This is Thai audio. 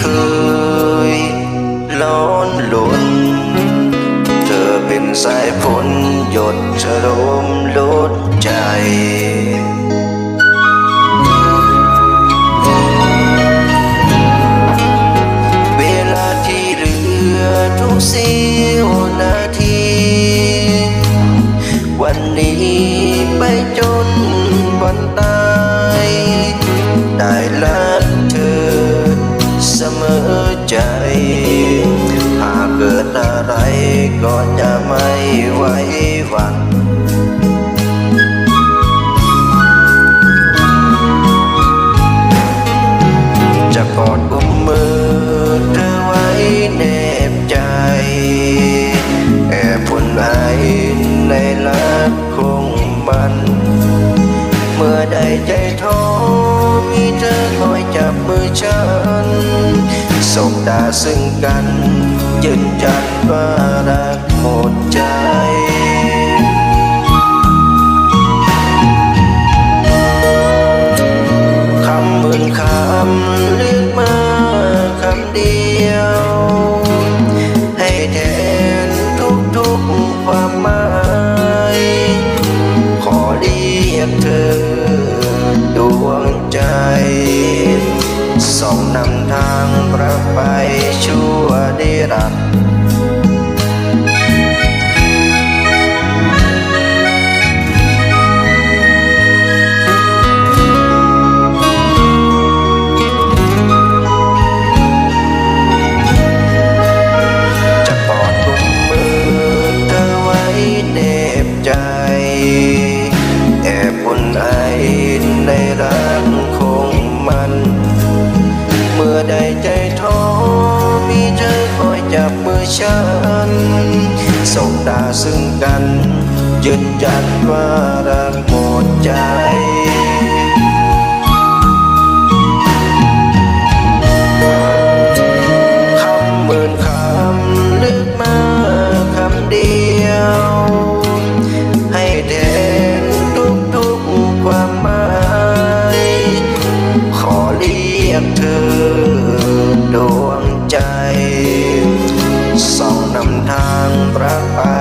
เคยร้อนลนเธอเป็นสายฝนหยดชะลมลดใจเวลาที่เหลือทุกเสีย ใจ หากเกิดอะไรก็จะไม่ไหว้หวันจะกอด ใดใจท้อมีเธอคอยจับมือฉันสบตาซึ่งกันยืนยันว่ารักหมดใจ ฉันสบตาซึ่งกัน ยืนยันว่ารักหมดใจ berapa